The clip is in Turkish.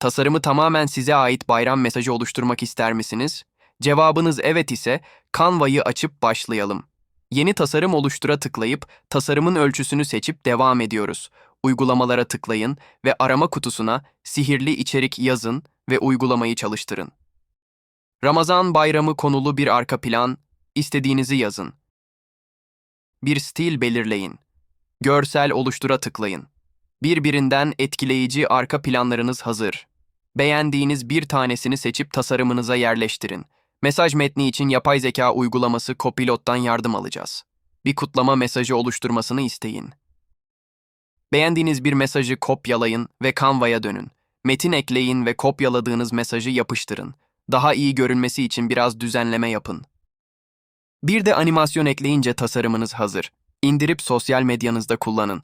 Tasarımı tamamen size ait bayram mesajı oluşturmak ister misiniz? Cevabınız evet ise Canva'yı açıp başlayalım. Yeni tasarım oluştura tıklayıp tasarımın ölçüsünü seçip devam ediyoruz. Uygulamalara tıklayın ve arama kutusuna sihirli içerik yazın ve uygulamayı çalıştırın. Ramazan bayramı konulu bir arka plan, istediğinizi yazın. Bir stil belirleyin. Görsel oluştura tıklayın. Birbirinden etkileyici arka planlarınız hazır. Beğendiğiniz bir tanesini seçip tasarımınıza yerleştirin. Mesaj metni için yapay zeka uygulaması Copilot'tan yardım alacağız. Bir kutlama mesajı oluşturmasını isteyin. Beğendiğiniz bir mesajı kopyalayın ve Canva'ya dönün. Metin ekleyin ve kopyaladığınız mesajı yapıştırın. Daha iyi görünmesi için biraz düzenleme yapın. Bir de animasyon ekleyince tasarımınız hazır. İndirip sosyal medyanızda kullanın.